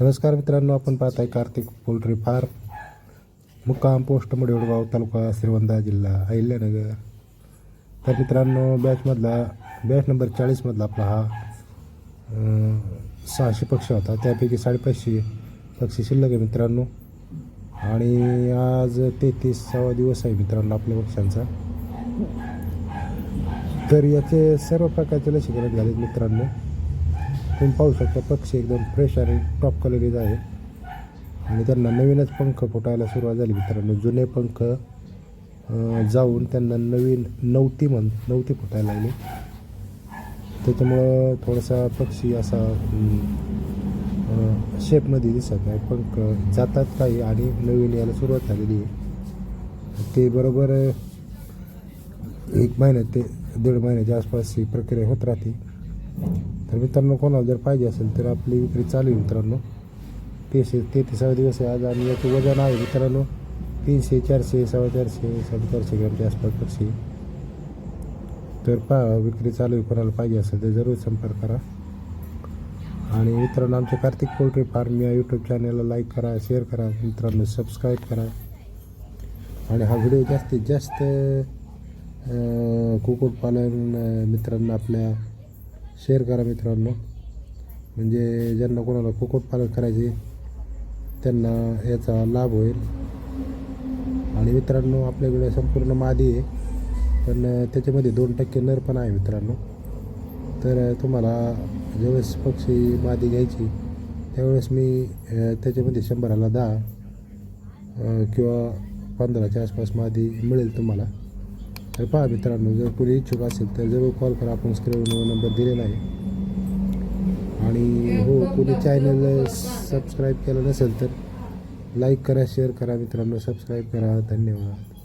नमस्कार मित्रांनो आपण पाहत आहे कार्तिक पोल्ट्री फार्म. मुक्काम पोस्ट मुडेवडगाव तालुका श्रीवंदा जिल्हा अहिल्यानगर. तर मित्रांनो बॅचमधला बॅच नंबर चाळीसमधला आपला हा सहाशे पक्षी होता. त्यापैकी साडेपाचशे पक्षी शिल्लक आहे मित्रांनो. आणि आज तेहतीसावा दिवस आहे मित्रांनो आपल्या पक्ष्यांचा. तर याचे सर्व प्रकारचे लसीकरण झाले मित्रांनो. तुम्ही पाहू शकता पक्षी एकदम फ्रेश आणि टॉप कलरीज आहे आणि त्यांना नवीनच पंख फुटायला सुरुवात झाली मित्रांनो. जुने पंख जाऊन त्यांना नवीन नवती म्हण नवती फुटायला लागली. त्याच्यामुळं थोडासा पक्षी असा शेपमध्ये दिसत नाही. पंख जातात काही आणि नवीन यायला सुरुवात झालेली आहे. ते बरोबर एक महिन्यात ते दीड महिन्याच्या आसपास ही प्रक्रिया होत राहते. तर मित्रांनो कोणाला जर पाहिजे असेल तर आपली विक्री चालू आहे मित्रांनो. तीनशे तेहतीसावा दिवस आहे आज आणि याचं वजन आहे मित्रांनो तीनशे चारशे सव्वा चारशे साडेचारशे ग्रॅमच्या आसपास पक्षी तर पा विक्री चालू आहे कोणाला पाहिजे असेल तर जरूर संपर्क करा. आणि मित्रांनो आमच्या कार्तिक पोल्ट्री फार्म या यूट्यूब चॅनलला लाईक करा शेअर करा मित्रांनो सबस्क्राईब करा. आणि हा व्हिडिओ जास्तीत जास्त कुक्कुटपालन मित्रांना आपल्या शेअर करा मित्रांनो. म्हणजे ज्यांना कोणाला कुक्कुटपालन करायचे त्यांना याचा लाभ होईल. आणि मित्रांनो आपल्याकडे संपूर्ण मादी आहे. पण त्याच्यामध्ये दोन टक्के नर पण आहे मित्रांनो. तर तुम्हाला ज्यावेळेस पक्षी मादी घ्यायची त्यावेळेस मी त्याच्यामध्ये शंभराला दहा किंवा पंधराच्या आसपास मादी मिळेल तुम्हाला. तर पहा मित्रांनो जर कोणी इच्छुक असेल तर जरूर कॉल करा. आपण स्क्रीनवर नंबर दिलेला आहे. आणि हो कोणी चॅनल सबस्क्राईब केलं नसेल तर लाईक करा शेअर करा मित्रांनो. सबस्क्राईब करा. धन्यवाद.